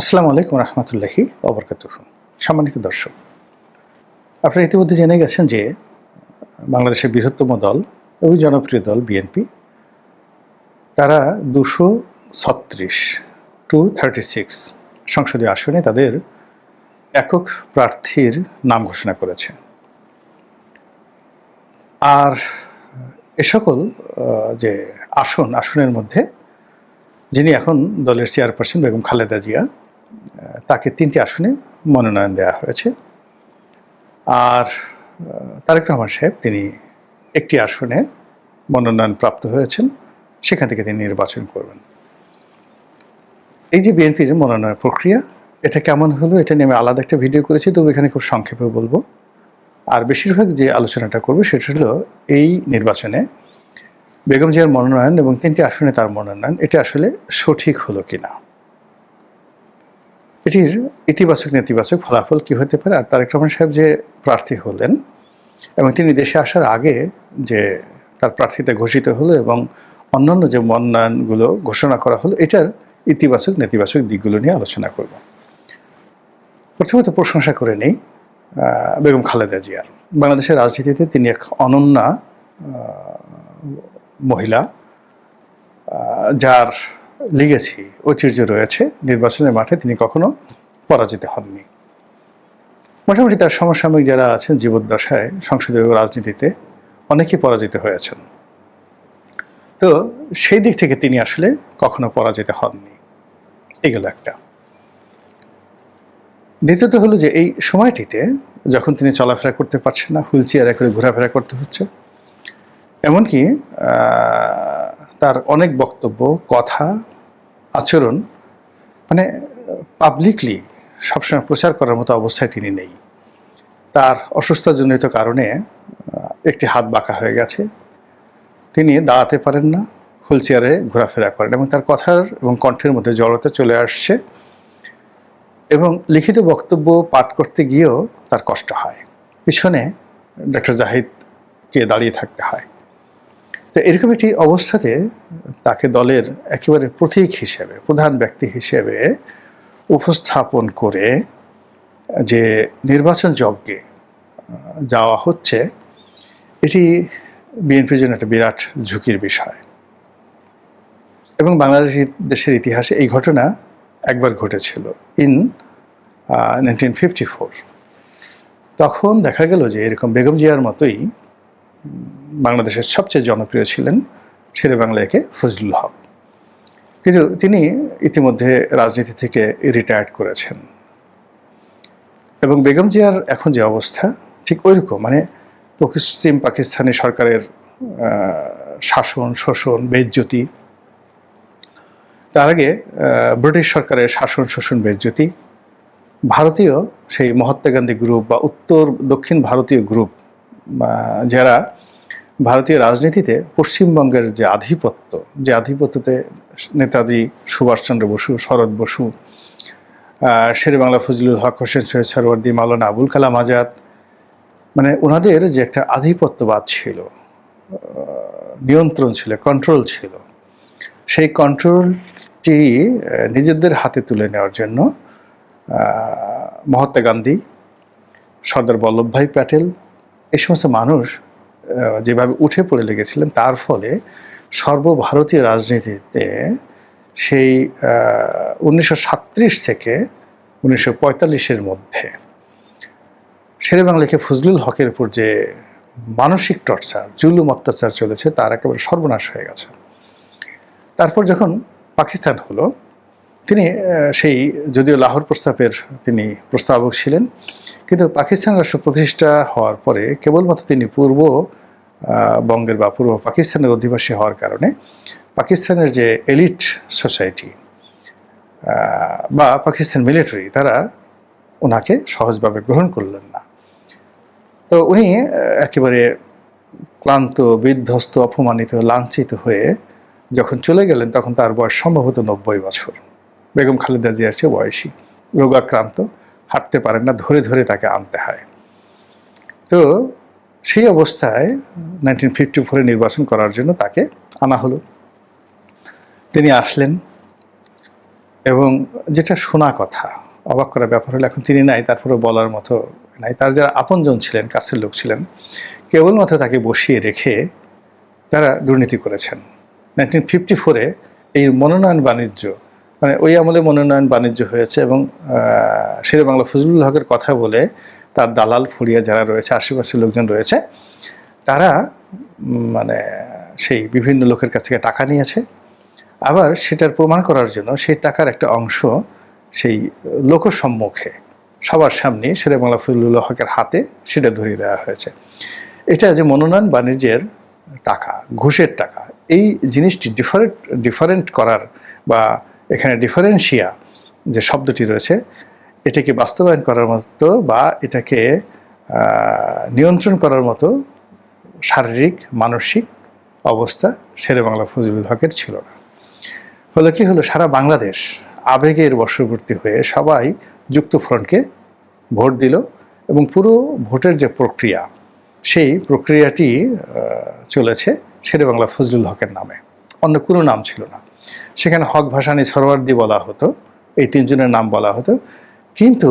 আসসালামু আলাইকুম রহমতুল্লাহি অবরকাত সম্মানিত দর্শক, আপনারা ইতিমধ্যে জেনে গেছেন যে বাংলাদেশের বৃহত্তম দল এবং জনপ্রিয় দল বিএনপি তারা দুশো ছত্রিশ টু থার্টি সিক্স সংসদীয় আসনে তাদের একক প্রার্থীর নাম ঘোষণা করেছে। আর এ সকল যে আসন, আসনের মধ্যে যিনি এখন দলের চেয়ারপারসন বেগম খালেদা জিয়া তাকে তিনটি আসনে মনোনয়ন দেওয়া হয়েছে। আর তারেক রহমান সাহেব তিনি একটি আসনে মনোনয়ন প্রাপ্ত হয়েছেন, সেখান থেকে তিনি নির্বাচন করবেন। এই যে বিএনপির মনোনয়ন প্রক্রিয়া, এটা কেমন হলো এটা নিয়ে আমি আলাদা একটা ভিডিও করেছি, তবু এখানে খুব সংক্ষেপে বলব। আর বেশিরভাগ যে আলোচনাটা করব সেটা হলো এই নির্বাচনে বেগম জিয়ার মনোনয়ন এবং তিনটি আসনে তার মনোনয়ন, এটা আসলে সঠিক হলো কিনা। এটির ইতিবাচক, নেতিবাচক ফলাফল কি হতে পারে? আর তারেক রহমান সাহেব যে প্রার্থী হলেন এবং তিনি দেশে আসার আগে যে তার প্রার্থীতা ঘোষিত হলো এবং অন্যান্য যে মনোনয়নগুলো ঘোষণা করা হলো, এটার ইতিবাচক, নেতিবাচক দিকগুলো নিয়ে আলোচনা করব। প্রথমত প্রশংসা করে নেই বেগম খালেদা জিয়ার বাংলাদেশের রাজনীতিতে তিনি এক অনন্যা মহিলা যার লিগেছি, ঐতিহ্য রয়েছে, নির্বাচনের মাঠে তিনি কখনো পরাজিত হননি। মোটামুটি তার সমসাময়িক যারা আছেন জীবদ্দশায়, সংসদীয় রাজনীতিতে অনেকেই পরাজিত হয়েছেন। তো সেই দিক থেকে তিনি আসলে কখনো পরাজিত হননি। এগুলো একটা। দ্বিতীয়ত হলো যে এই সময়টিতে যখন তিনি চলাফেরা করতে পারছেন না, হুইল চেয়ারে করে ঘোরাফেরা করতে হচ্ছে, এমনকি তার অনেক বক্তব্য, কথা, আচরণ মানে পাবলিকলি সবসময় প্রচার করার মতো অবস্থায় তিনি নেই। তার অসুস্থজনিত কারণে একটি হাত বাঁকা হয়ে গেছে। তিনি দাঁড়াতে পারেন না, হুইল চেয়ারে ঘোরাফেরা করেন এবং তার কথার এবং কণ্ঠের মধ্যে জড়তা চলে আসছে এবং লিখিত বক্তব্য পাঠ করতে গিয়েও তার কষ্ট হয়। পিছনে ডক্টর জাহিদকে দাঁড়িয়ে থাকতে হয়। তো এরকম একটি অবস্থাতে তাকে দলের একেবারে প্রতীক হিসেবে, প্রধান ব্যক্তি হিসেবে উপস্থাপন করে যে নির্বাচন যজ্ঞে যাওয়া হচ্ছে, এটি বিএনপির জন্য একটা বিরাট ঝুঁকির বিষয়। এবং বাংলাদেশ দেশের ইতিহাসে এই ঘটনা একবার ঘটেছিল ইন নাইনটিন ফিফটি ফোর তখন দেখা গেল যে এরকম বেগম জিয়ার মতোই বাংলাদেশের সবচেয়ে জনপ্রিয় ছিলেন শেরে বাংলাকে ফজলুল হক। কিন্তু তিনি ইতিমধ্যে রাজনীতি থেকে রিটায়ার্ড করেছেন। এবং বেগম জিয়ার এখন যে অবস্থা, ঠিক ওইরকম মানে পশ্চিম পাকিস্তানি সরকারের শাসন, শোষণ, বেজ্জতি। তার আগে ব্রিটিশ সরকারের শাসন, শোষণ, বেজ্জতি। ভারতীয় সেই মহাত্মা গান্ধী গ্রুপ বা উত্তর দক্ষিণ ভারতীয় গ্রুপ যারা ভারতীয় রাজনীতিতে পশ্চিমবঙ্গের যে আধিপত্য, যে আধিপত্যতে নেতাজি সুভাষচন্দ্র বসু, শরৎ বসু শেরে বাংলা ফজলুল হক, হোসেন সৈয়দ সরওয়ার্দি, মাওলানা আবুল কালাম আজাদ মানে ওনাদের যে একটা আধিপত্যবাদ ছিল নিয়ন্ত্রণ ছিল কন্ট্রোল ছিল, সেই কন্ট্রোলটি নিজেদের হাতে তুলে নেওয়ার জন্য মহাত্মা গান্ধী, সর্দার বল্লভভাই প্যাটেল, এই সমস্ত মানুষ যেভাবে উঠে পড়ে লেগেছিলেন, তার ফলে সর্বভারতীয় রাজনীতিতে সেই উনিশশো থেকে উনিশশো পঁয়তাল্লিশের মধ্যে শেরে বাংলাকে ফজলুল হকের উপর যে মানসিক টর্চার, জুলুম অত্যাচার চলেছে, তার একেবারে সর্বনাশ হয়ে গেছে। তারপর যখন পাকিস্তান হলো, তিনি সেই যদিও লাহোর প্রস্তাবের তিনি প্রস্তাবক ছিলেন, কিন্তু পাকিস্তান রাষ্ট্র প্রতিষ্ঠা হওয়ার পরে কেবলমাত্র তিনি পূর্ব বঙ্গের বা পূর্ব পাকিস্তানের অধিবাসী হওয়ার কারণে পাকিস্তানের যে এলিট সোসাইটি বা পাকিস্তান মিলিটারি, তারা ওনাকে সহজভাবে গ্রহণ করলেন না। তো উনি একেবারে ক্লান্ত, বিধ্বস্ত, অপমানিত, লাঞ্ছিত হয়ে যখন চলে গেলেন, তখন তার বয়স সম্ভবত নব্বই বছর। বেগম খালেদা জিয়ার চেয়ে বয়সী, রোগাক্রান্ত, হাঁটতে পারেন না, ধরে ধরে তাকে আনতে হয়। তো সেই অবস্থায় নাইনটিন ফিফটি ফোরে নির্বাচন করার জন্য তাকে আনা হলো। তিনি আসলেন এবং যেটা শোনা কথা, অবাক করার ব্যাপার হলো এখন তিনি নাই তারপরে বলার মতো নাই। তার যারা আপনজন ছিলেন, কাছের লোক ছিলেন, কেবলমাত্র তাকে বসিয়ে রেখে তারা দুর্নীতি করেছেন। নাইনটিন ফিফটি ফোরে এই মনোনয়ন বাণিজ্য মানে ওই আমলে মনোনয়ন বাণিজ্য হয়েছে এবং শেরে বাংলা ফজলুল হকের কথা বলে তার দালাল ফুরিয়া যারা রয়েছে, আশেপাশের লোকজন রয়েছে, তারা মানে সেই বিভিন্ন লোকের কাছ থেকে টাকা নিয়েছে। আবার সেটার প্রমাণ করার জন্য সেই টাকার একটা অংশ সেই লোকসম্মুখে সবার সামনে শেরে বাংলা ফজলুল হকের হাতে সেটা ধরিয়ে দেওয়া হয়েছে। এটা যে মনোনয়ন বাণিজ্যের টাকা, ঘুষের টাকা, এই জিনিসটি ডিফারেন্ট ডিফারেন্ট করার বা এখানে ডিফারেন্সিয়া যে শব্দটি রয়েছে এটাকে বাস্তবায়ন করার মতো বা এটাকে নিয়ন্ত্রণ করার মতো শারীরিক, মানসিক অবস্থা শেরে বাংলা ফজলুল হকের ছিল না। হলো কি? হলো সারা বাংলাদেশ আবেগের বশবর্তী হয়ে সবাই যুক্তফ্রন্টকে ভোট দিল এবং পুরো ভোটের যে প্রক্রিয়া, সেই প্রক্রিয়াটি চলেছে শেরে বাংলা ফজলুল হকের নামে। অন্য কোনো নাম ছিল না। সেখানে হক ভাসানি সরওয়ার্দি বলা হতো, এই তিনজনের নাম বলা হতো। কিন্তু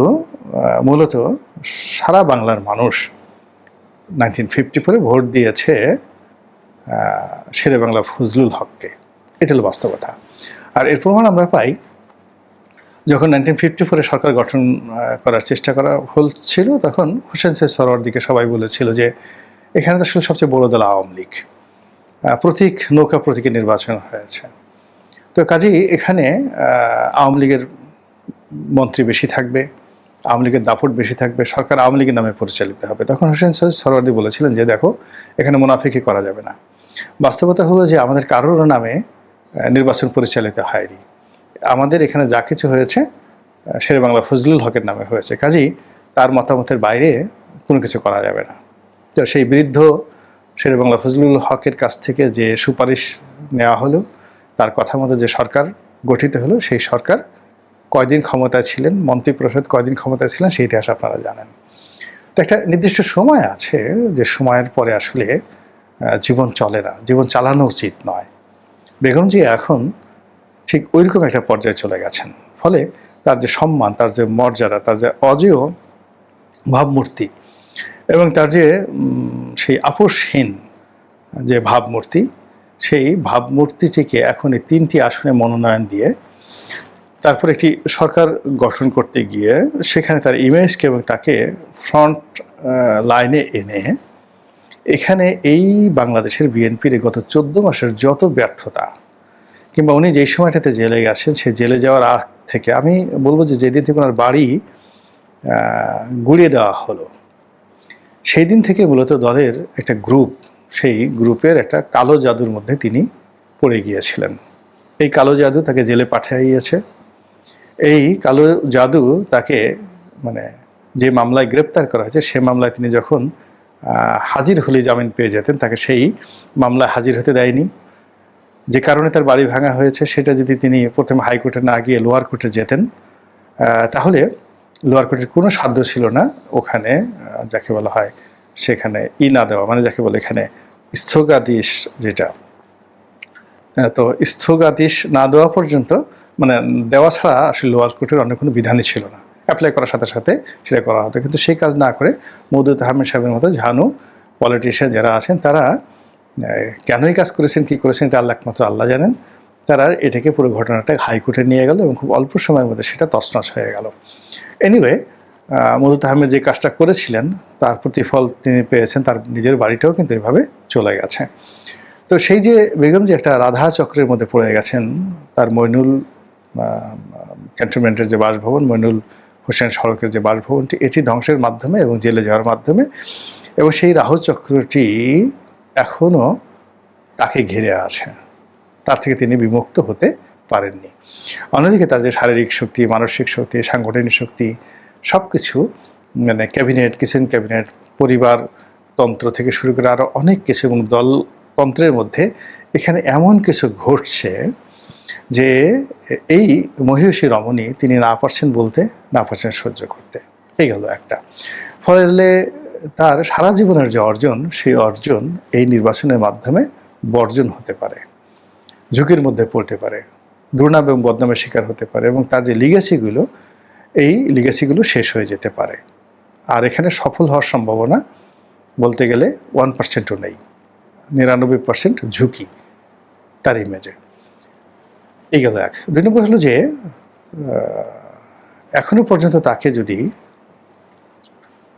মূলত সারা বাংলার মানুষ নাইনটিন ফিফটি ফোরে ভোট দিয়েছে শেরে বাংলা ফজলুল হককে। এটা হলো বাস্তবতা আর এর প্রমাণ আমরা পাই, যখন নাইনটিন ফিফটি ফোরে সরকার গঠন করার চেষ্টা করা হচ্ছিল, তখন হোসেন সৈয়দ সরওয়ার্দিকে সবাই বলেছিল যে, এখানে তো আসলে সবচেয়ে বড় দল আওয়ামী লীগ। প্রতীক, নৌকা প্রতীকে নির্বাচন হয়েছে। তো কাজেই এখানে আওয়ামী লীগের মন্ত্রী বেশি থাকবে, আওয়ামী লীগের দাপট বেশি থাকবে, সরকার আওয়ামী লীগের নামে পরিচালিত হবে। তখন হোসেন সৈয়দ সরওয়ার্দি বলেছিলেন যে, দেখো, এখানে মুনাফিকি করা যাবে না। বাস্তবতা হলো যে, আমাদের কারোর নামে নির্বাচন পরিচালিত হয়নি। আমাদের এখানে যা কিছু হয়েছে শেরে বাংলা ফজলুল হকের নামে হয়েছে। কাজেই তার মতামতের বাইরে কোনো কিছু করা যাবে না। তো সেই বৃদ্ধ শেরে বাংলা ফজলুল হকের কাছ থেকে যে সুপারিশ নেওয়া হলো, তার কথা মতো যে সরকার গঠিত হলো, সেই সরকার কয়দিন ক্ষমতায় ছিলেন মন্ত্রিপরিষদ কয়দিন ক্ষমতায় ছিলেন সেই ইতিহাস আপনারা জানেন। তো একটা নির্দিষ্ট সময় আছে যে সময়ের পরে আসলে জীবন চলে না, জীবন চালানো উচিত নয়। বেগমজি এখন ঠিক ওইরকম একটা পর্যায়ে চলে গেছেন। ফলে তার যে সম্মান, তার যে মর্যাদা, তার যে অজেয় ভাবমূর্তি এবং তার যে সেই আপোষহীন যে ভাবমূর্তি, সেই ভাবমূর্তিটিকে এখন এই তিনটি আসনে মনোনয়ন দিয়ে তারপর একটি সরকার গঠন করতে গিয়ে সেখানে তার ইমেজকে এবং তাকে ফ্রন্ট লাইনে এনে এখানে এই বাংলাদেশের বিএনপির গত চোদ্দ মাসের যত ব্যর্থতা, কিংবা উনি যেই সময়টাতে জেলে গেছেন, সে জেলে যাওয়ার আগ থেকে আমি বলব যে যেদিন থেকে ওনার বাড়ি গুড়িয়ে দেওয়া হলো সেই দিন থেকে মূলত দলের একটা গ্রুপ সেই গ্রুপের একটা কালো জাদুর মধ্যে তিনি পড়ে গিয়েছিলেন। এই কালো জাদু তাকে জেলে পাঠিয়েছে এই কালো জাদু তাকে মানে যে মামলায় গ্রেপ্তার করা হয়েছে, সে মামলায় তিনি যখন হাজির হলে জামিন পেয়ে যেতেন, তাকে সেই মামলায় হাজির হতে দেয়নি। যে কারণে তার বাড়ি ভাঙা হয়েছে, সেটা যদি তিনি প্রথমে হাইকোর্টে না গিয়ে লোয়ার কোর্টে যেতেন তাহলে লোয়ার কোর্টের কোনো সাধ্য ছিল না ওখানে যাকে বলা হয় সেখানে ই না দেওয়া মানে যাকে বলে এখানে স্থগাদেশ যেটা। তো স্থগাদেশ না দেওয়া পর্যন্ত মানে দেওয়া ছাড়া আসলে লোয়ার কোর্টের অন্য কোনো বিধানই ছিল না। অ্যাপ্লাই করার সাথে সাথে সেটা করা হতো। কিন্তু সেই কাজ না করে মৌদুদ আহমেদ সাহেবের মতো ঝানু পলিটিশিয়ান যারা আছেন, তারা কেনই কাজ করেছেন, কি করেছেন এটা আল্লাহ একমাত্র আল্লাহ জানেন। তারা এটাকে পুরো ঘটনাটা হাইকোর্টে নিয়ে গেল এবং খুব অল্প সময়ের মধ্যে সেটা তছনছ হয়ে গেল। এনিওয়ে মদুত আহমেদ যে কাজটা করেছিলেন, তার প্রতিফল তিনি পেয়েছেন, তার নিজের বাড়িটাও কিন্তু এভাবে চলে গেছে। তো সেই যে বেগম যে একটা রাধা চক্রের মধ্যে পড়ে গেছেন, তার মইনুল ক্যান্টনমেন্টের যে বাসভবন, মইনুল হোসেন সড়কের যে বাসভবনটি, এটি ধ্বংসের মাধ্যমে এবং জেলে যাওয়ার মাধ্যমে। এবং সেই রাহু চক্রটি এখনও তাকে ঘিরে আছে। তার থেকে তিনি বিমুক্ত হতে পারেননি। অন্যদিকে তার যে শারীরিক শক্তি, মানসিক শক্তি, সাংগঠনিক শক্তি সব কিছু মানে ক্যাবিনেট, কিচেন ক্যাবিনেট, পরিবার তন্ত্র থেকে শুরু করে আরও অনেক কিছু এবং দলতন্ত্রের মধ্যে এখানে এমন কিছু ঘটছে যে এই মহিষী রমণী তিনি না পারছেন বলতে, না পারছেন সহ্য করতে। এই গেল একটা। ফলে তার সারা জীবনের যে অর্জন, সেই অর্জন এই নির্বাচনের মাধ্যমে বর্জন হতে পারে, ঝুঁকির মধ্যে পড়তে পারে দুর্নাম এবং বদনামের শিকার হতে পারে এবং তার যে লিগেসিগুলো এই লিগেসিগুলো শেষ হয়ে যেতে পারে। আর এখানে সফল হওয়ার সম্ভাবনা বলতে গেলে ওয়ান পার্সেন্টও নেই। নিরানব্বই পার্সেন্ট ঝুঁকি তার ইমেজে এই গেল এক। দুই নম্বর হলো যে এখনও পর্যন্ত তাকে যদি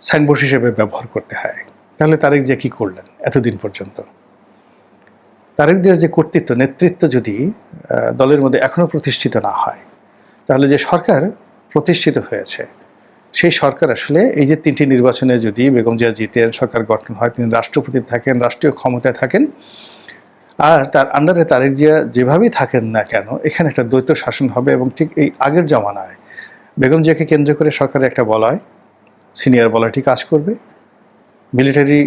সাইনবোর্ড হিসেবে ব্যবহার করতে হয়, তাহলে তারেক যে কি করলেন এতদিন পর্যন্ত? তারেক তারেকদের যে কর্তৃত্ব, নেতৃত্ব যদি দলের মধ্যে এখনও প্রতিষ্ঠিত না হয়, তাহলে যে সরকার প্রতিষ্ঠিত হয়েছে, সেই সরকার আসলে এই যে তিনটি নির্বাচনে যদি বেগম জিয়া জিতেন, সরকার গঠন হয়, তিনি রাষ্ট্রপতি থাকেন, রাষ্ট্রীয় ক্ষমতায় থাকেন আর তার আন্ডারে তারেক জিয়া যেভাবেই থাকেন না কেন, এখানে একটা দ্বৈত শাসন হবে এবং ঠিক এই আগের জমানায় বেগম জিয়াকে কেন্দ্র করে সরকারের একটা বলয় সিনিয়র বলয়টি কাজ করবে মিলিটারি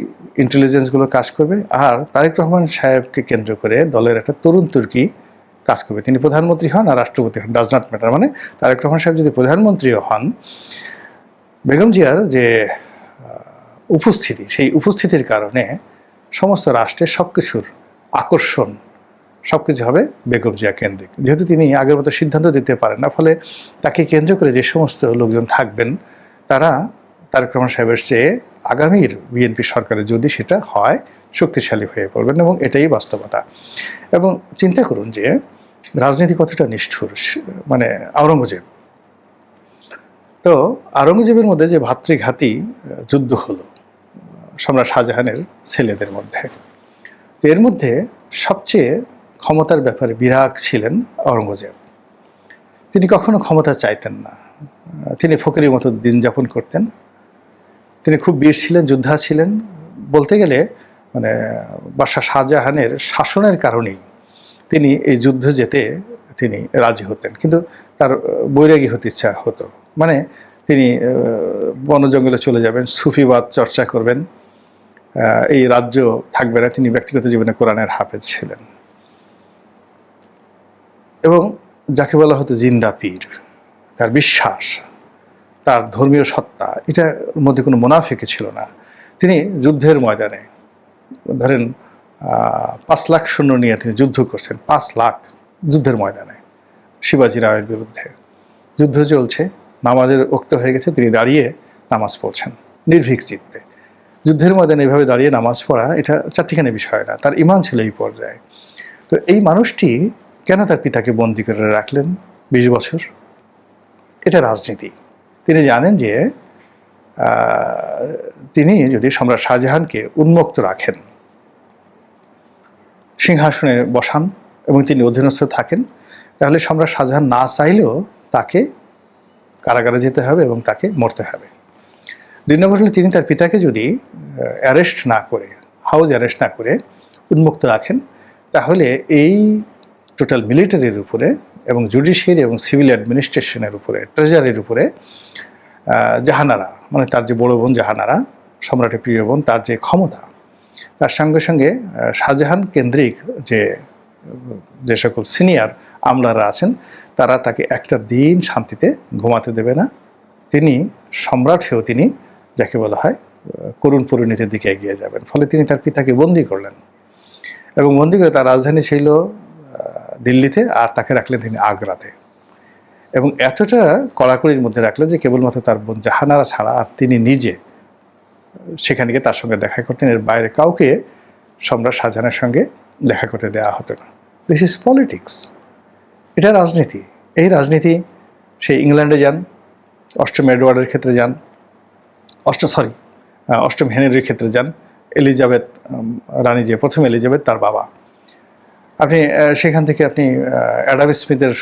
ইন্টেলিজেন্সগুলো কাজ করবে, আর তারেক রহমান সাহেবকে কেন্দ্র করে দলের একটা তরুণ তুর্কি কাজ করবে। তিনি প্রধানমন্ত্রী হন আর রাষ্ট্রপতি হন ডাজ নট ম্যাটার মানে তারেক রহমান সাহেব যদি প্রধানমন্ত্রীও হন, বেগম জিয়ার যে উপস্থিতি, সেই উপস্থিতির কারণে সমস্ত রাষ্ট্রের সব কিছুর আকর্ষণ সব কিছু হবে বেগম জিয়া কেন্দ্রিক। যেহেতু তিনি আগের মতো সিদ্ধান্ত দিতে পারেন না, ফলে তাকে কেন্দ্র করে যে সমস্ত লোকজন থাকবেন, তারা তারেক রহমান সাহেবের চেয়ে আগামীর বিএনপি সরকারে যদি সেটা হয়, শক্তিশালী হয়ে পড়বেন এবং এটাই বাস্তবতা। এবং চিন্তা করুন যে রাজনীতি কতটা নিষ্ঠুর মানে আওরঙ্গজেব। তো আওরঙ্গজেবের মধ্যে যে ভাতৃঘাতী যুদ্ধ হলো, সম্রাট শাহজাহানের ছেলেদের মধ্যে। এর মধ্যে সবচেয়ে ক্ষমতার ব্যাপারে বিরাগ ছিলেন আওরঙ্গজেব তিনি কখনো ক্ষমতা চাইতেন না। তিনি ফকিরের মতো দিন যাপন করতেন। তিনি খুব বীর ছিলেন যোদ্ধা ছিলেন। বলতে গেলে মানে বাদশাহ শাহজাহানের শাসনের কারণেই তিনি এই যুদ্ধ যেতে তিনি রাজি হতেন। কিন্তু তার বৈরাগী হতে ইচ্ছা হতো। মানে তিনি আহ, বন জঙ্গলে চলে যাবেন সুফিবাদ চর্চা করবেন। এই রাজ্য থাকবে না। তিনি ব্যক্তিগত জীবনে কোরআনের হাফেজ ছিলেন। এবং যাকে বলা হতো জিন্দা পীর, তার বিশ্বাস, তার ধর্মীয় সত্তা, এটার মধ্যে কোনো মুনাফিকে ছিল না। তিনি যুদ্ধের ময়দানে, ধরেন পাঁচ লাখ শূন্য নিয়ে তিনি যুদ্ধ করছেন, পাঁচ লাখ যুদ্ধের ময়দানে, শিবাজি রায়ের বিরুদ্ধে। যুদ্ধ চলছে, নামাজের উক্ত হয়ে গেছে, তিনি দাঁড়িয়ে নামাজ পড়ছেন, নির্ভীক চিত্তে। যুদ্ধের ময়দানে এভাবে দাঁড়িয়ে নামাজ পড়া, এটা চারটিখানি বিষয় না, তার ইমান ছিল এই পর্যায়ে। তো এই মানুষটি কেন তার পিতাকে বন্দি করে রাখলেন বিশ বছর? এটা রাজনীতি। তিনি জানেন যে তিনি যদি সম্রাট শাহজাহানকে উন্মুক্ত রাখেন, সিংহাসনে বসান এবং তিনি অধীনস্থ থাকেন, তাহলে সম্রাট শাহজাহান না চাইলেও তাকে কারাগারে যেতে হবে এবং তাকে মরতে হবে। দুই নম্বর হলে তিনি তার পিতাকে যদি অ্যারেস্ট না করে হাউস অ্যারেস্ট না করে উন্মুক্ত রাখেন, তাহলে এই টোটাল মিলিটারির উপরে এবং জুডিশিয়ারি এবং সিভিল অ্যাডমিনিস্ট্রেশনের উপরে ট্রেজারির উপরে জাহানারা মানে তার যে বড় বোন জাহানারা, সম্রাটের প্রিয় বোন, তার যে ক্ষমতা, তার সঙ্গে সঙ্গে শাহজাহান কেন্দ্রিক যে যে সকল সিনিয়র আমলারা আছেন, তারা তাকে একটা দিন শান্তিতে ঘুমাতে দেবে না। তিনি সম্রাট হয়েও তিনি যাকে বলা হয় করুণ পরিণতির দিকে এগিয়ে যাবেন। ফলে তিনি তার পিতাকে বন্দি করলেন এবং বন্দি করে তার রাজধানী ছিল দিল্লিতে আর তাকে রাখলেন তিনি আগ্রাতে। এবং এতটা কড়াকড়ির মধ্যে রাখলেন যে কেবলমাত্র তার বোন জাহানারা ছাড়া আর তিনি নিজে সেখানে গিয়ে তার সঙ্গে দেখা করতেন, এর বাইরে কাউকে সম্রাট শাহজাহানের সঙ্গে দেখা করতে দেওয়া হতো না। দিস ইজ পলিটিক্স এটা রাজনীতি। এই রাজনীতি সেই ইংল্যান্ডে যান, অষ্টম এডওয়ার্ডের ক্ষেত্রে যান অষ্ট সরি অষ্টম হেনরির ক্ষেত্রে যান। এলিজাবেথ রানী যে প্রথম এলিজাবেথ, তার বাবা। আপনি সেখান থেকে আপনি অ্যাডাম স্মিথের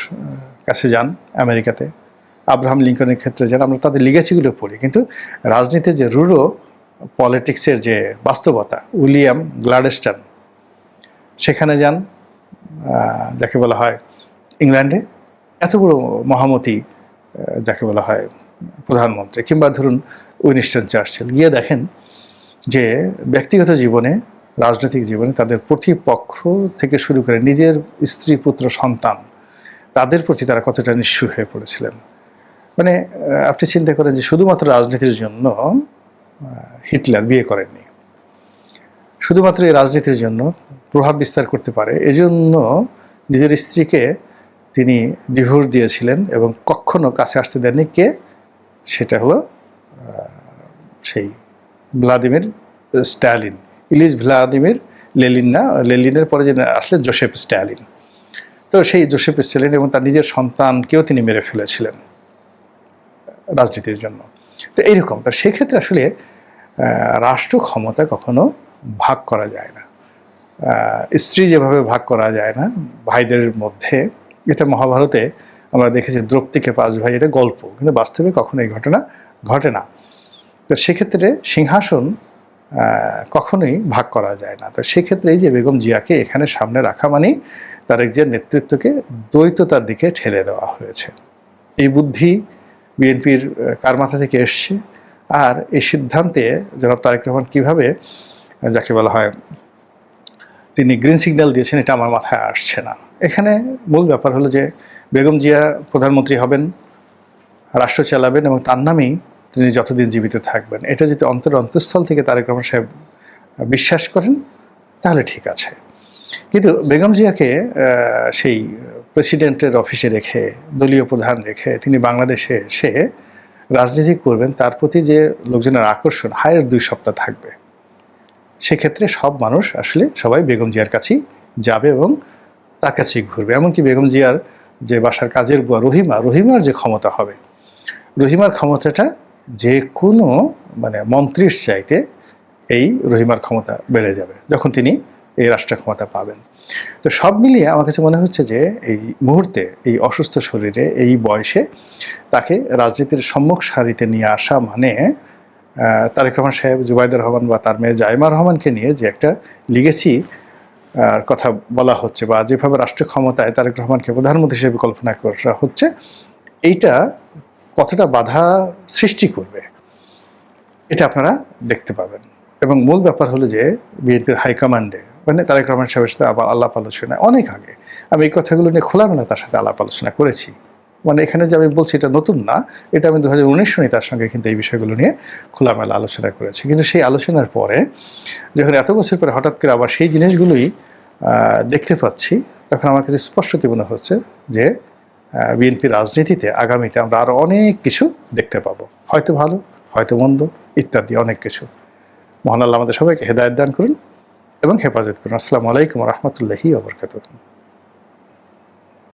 কাছে যান আমেরিকাতে। আব্রাহাম লিঙ্কনের ক্ষেত্রে যান। আমরা তাদের লিগেসিগুলো পড়ি, কিন্তু রাজনীতির যে রুরো পলিটিক্সের যে বাস্তবতা, উইলিয়াম গ্লাডেস্টন, সেখানে যান যাকে বলা হয় ইংল্যান্ডে। এত বড় মহামতি যাকে বলা হয় প্রধানমন্ত্রী, কিংবা ধরুন উইনিস্টন চার্চিল গিয়ে দেখেন যে ব্যক্তিগত জীবনে, রাজনৈতিক জীবনে তাদের প্রতিপক্ষ থেকে শুরু করে নিজের স্ত্রী, পুত্র, সন্তান, তাদের প্রতি তারা কতটা নিঃস্ব হয়ে পড়েছিলেন। মানে আপনি চিন্তা করেন যে শুধুমাত্র রাজনীতির জন্য হিটলার বিয়ে করেননি। শুধুমাত্র এই রাজনীতির জন্য প্রভাব বিস্তার করতে পারে, এজন্য নিজের স্ত্রীকে তিনি ডিভোর্স দিয়েছিলেন এবং কখনো কাছে আসতে দেননি। কে? সেটা হলো সেই ভ্লাদিমির স্ট্যালিন, ইলিশ ভ্লাদিমির লেলিন না, লেলিনের পরে যে আসলেন জোসেফ স্ট্যালিন। তো সেই জোসেফ স্ট্যালিন এবং তার নিজের সন্তানকেও তিনি মেরে ফেলেছিলেন রাজনীতির জন্য। তো এইরকম, তো সেক্ষেত্রে আসলে রাষ্ট্র ক্ষমতা কখনো ভাগ করা যায় না। স্ত্রী যেভাবে ভাগ করা যায় না, ভাইদের মধ্যে, এটা মহাভারতে আমরা দেখেছি দ্রৌপদীকে পাঁচ ভাই, এটা গল্প। কিন্তু বাস্তবে কখনো এই ঘটনা ঘটে না। তো সেক্ষেত্রে সিংহাসন কখনোই ভাগ করা যায় না। তো সেক্ষেত্রে এই যে বেগম জিয়াকে এখানে সামনে রাখা মানেই তার একজন নেতৃত্বকে দ্বৈততার দিকে ঠেলে দেওয়া হয়েছে। এই বুদ্ধি বিএনপির কার মাথা থেকে এসছে? আর এই সিদ্ধান্তে জনাব তারেক রহমান কীভাবে যাকে বলা হয়, তিনি গ্রিন সিগন্যাল দিয়েছেন, এটা আমার মাথায় আসছে না। এখানে মূল ব্যাপার হলো যে বেগম জিয়া প্রধানমন্ত্রী হবেন, রাষ্ট্র চালাবেন এবং তার নামেই তিনি যতদিন জীবিত থাকবেন। এটা যদি অন্তর অন্তঃস্থল থেকে তারেক রহমান সাহেব বিশ্বাস করেন, তাহলে ঠিক আছে। কিন্তু বেগম জিয়াকে সেই প্রেসিডেন্টের অফিসে রেখে, দলীয় প্রধান রেখে তিনি বাংলাদেশে এসে রাজনীতি করবেন, তার প্রতি যে লোকজনের আকর্ষণ, হায়ের দুই সপ্তাহ থাকবে। সেক্ষেত্রে সব মানুষ আসলে সবাই বেগম জিয়ার কাছেই যাবে এবং তার কাছেই ঘুরবে। এমনকি বেগম জিয়ার যে বাসার কাজের বুয়া রহিমা, রহিমার যে ক্ষমতা হবে, রহিমার ক্ষমতাটা যে কোনো মানে মন্ত্রীর চাইতে এই রহিমার ক্ষমতা বেড়ে যাবে, যখন তিনি এই রাষ্ট্র ক্ষমতা পাবেন। তো সব মিলিয়ে আমার কাছে মনে হচ্ছে যে এই মুহূর্তে, এই অসুস্থ শরীরে, এই বয়সে তাকে রাজনীতির সম্মুখ সারিতে নিয়ে আসা মানে তারেক রহমান সাহেব, জুবাইদুর রহমান বা তার মেয়ে জাইমা রহমানকে নিয়ে যে একটা লিগেসি কথা বলা হচ্ছে বা যেভাবে রাষ্ট্র ক্ষমতায় তারেক রহমানকে প্রধানমন্ত্রী হিসেবে কল্পনা করা হচ্ছে, এইটা কতটা বাধা সৃষ্টি করবে। এটা আপনারা দেখতে পাবেন। এবং মূল ব্যাপার হলো যে বিএনপির হাইকমান্ডে মানে তারেক রহমান সাহেবের সাথে আবার আলাপ আলোচনা অনেক আগে। আমি এই কথাগুলো নিয়ে খোলামেলা তার সাথে আলাপ আলোচনা করেছি। মানে এখানে যে আমি বলছি এটা নতুন না, এটা আমি দু হাজার উনিশ সনে তার সঙ্গে কিন্তু এই বিষয়গুলো নিয়ে খোলামেলা আলোচনা করেছি। কিন্তু সেই আলোচনার পরে যখন এত বছর পরে হঠাৎ করে আবার সেই জিনিসগুলোই দেখতে পাচ্ছি, তখন আমার কাছে স্পষ্টতই মনে হচ্ছে যে বিএনপি রাজনীতিতে আগামীতে আমরা আরও অনেক কিছু দেখতে পাবো। হয়তো ভালো, হয়তো মন্দ, ইত্যাদি অনেক কিছু। মহান আল্লাহ আমাদের সবাইকে হেদায়ত দান করুন এবং হেফাজত করুন। আসসালামু আলাইকুম রহমতুল্লাহি আবরকাতুহ